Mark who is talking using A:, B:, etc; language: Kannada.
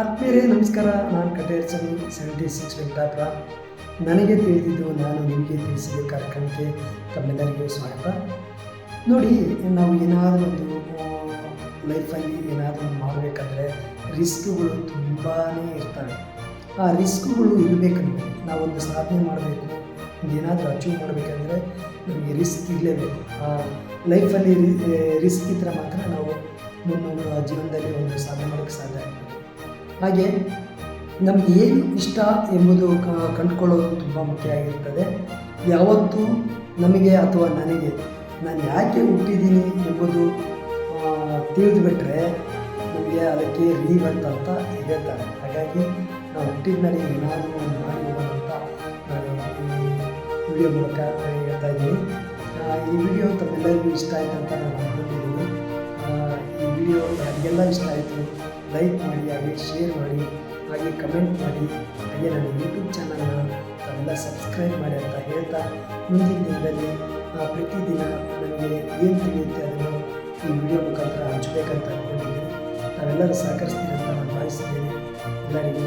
A: ಆತ್ಮೀಯರೇ, ನಮಸ್ಕಾರ. ನಾನು ಕಟೇರ್ಸನ್ ಸೆವೆಂಟಿ ಸಿಕ್ಸ್ ವೆಂಕಟಾಪುರ. ನನಗೆ ತಿಳಿದಿದ್ದು ನಾನು ನಿಮಗೆ ತಿಳಿಸಿದ ಕಾರ್ಯಕ್ರಮಕ್ಕೆ ತಮ್ಮೆಲ್ಲರಿಗೂ ಸ್ವಾಗತ. ನೋಡಿ, ನಾವು ಏನಾದರೂ ಒಂದು ಲೈಫಲ್ಲಿ ಏನಾದರೂ ಮಾಡಬೇಕಾದ್ರೆ ರಿಸ್ಕ್ಗಳು ತುಂಬಾ ಇರ್ತವೆ. ಆ ರಿಸ್ಕ್ಗಳು ಇರಬೇಕಂದ್ರೆ, ನಾವೊಂದು ಸಾಧನೆ ಮಾಡಬೇಕು ಏನಾದರೂ ಅಚೀವ್ ಮಾಡಬೇಕಂದ್ರೆ ನಮಗೆ ರಿಸ್ಕ್ ಇರಲೇಬೇಕು. ಆ ಲೈಫಲ್ಲಿ ರಿಸ್ಕ್ ಇದ್ದರೆ ಮಾತ್ರ ನಾವು ನಮ್ಮ ಜೀವನದಲ್ಲಿ ಒಂದು ಸಾಧನೆ ಮಾಡೋಕ್ಕೆ ಸಾಧ್ಯ ಆಗ್ತದೆ. ಹಾಗೆ ನಮಗೆ ಏನು ಇಷ್ಟ ಎಂಬುದು ಕಂಡುಕೊಳ್ಳೋದು ತುಂಬ ಮುಖ್ಯ ಆಗಿರ್ತದೆ. ಯಾವತ್ತೂ ನಮಗೆ ಅಥವಾ ನನಗೆ ನಾನು ಯಾಕೆ ಹುಟ್ಟಿದ್ದೀನಿ ಎಂಬುದು ತಿಳಿದುಬಿಟ್ರೆ ನಮಗೆ ಅದಕ್ಕೆ ಲೀವ್ ಅಂತ ಹೇಳ್ತಾರೆ ಹಾಗಾಗಿ ನಾವು ಹುಟ್ಟಿದ ಮೇಲೆ ಏನಾದರೂ ಒಂದು ಮಾಡಿ ಅಂತ ನಾನು ಈ ವಿಡಿಯೋ ಮೂಲಕ ಹೇಳ್ತಾ ಇದ್ದೀನಿ. ಈ ವಿಡಿಯೋ ತಮ್ಮೆಲ್ಲರಿಗೂ ಇಷ್ಟ ಆಯಿತು ಅಂತ ನಾನು ಅಂದ್ಕೊಂಡಿದ್ದೀನಿ ಈ ವಿಡಿಯೋ ಯಾರಿಗೆಲ್ಲ ಇಷ್ಟ ಆಯಿತು. ಲೈಕ್ ಮಾಡಿ, ಹಾಗೆ ಶೇರ್ ಮಾಡಿ, ಹಾಗೆ ಕಮೆಂಟ್ ಮಾಡಿ, ಹಾಗೆ ನನ್ನ ಯೂಟ್ಯೂಬ್ ಚಾನಲ್ನ ತಾವೆಲ್ಲ ಸಬ್ಸ್ಕ್ರೈಬ್ ಮಾಡಿ ಅಂತ ಹೇಳ್ತಾ ಮುಂದಿನ ದಿನದಲ್ಲಿ ಪ್ರತಿದಿನ ನನಗೆ ಏನು ತಿಳಿಯುತ್ತೆ ಅದನ್ನು ಈ ವಿಡಿಯೋ ಮುಖಾಂತರ ಹಂಚಬೇಕಂತ ಅಂದ್ಕೊಂಡಿದ್ದೀನಿ ನಾವೆಲ್ಲರೂ ಸಹಕರಿಸ್ತೀನಿ ಅಂತ ನಾನು ಭಾವಿಸ್ತೀನಿ. ಎಲ್ಲರಿಗೂ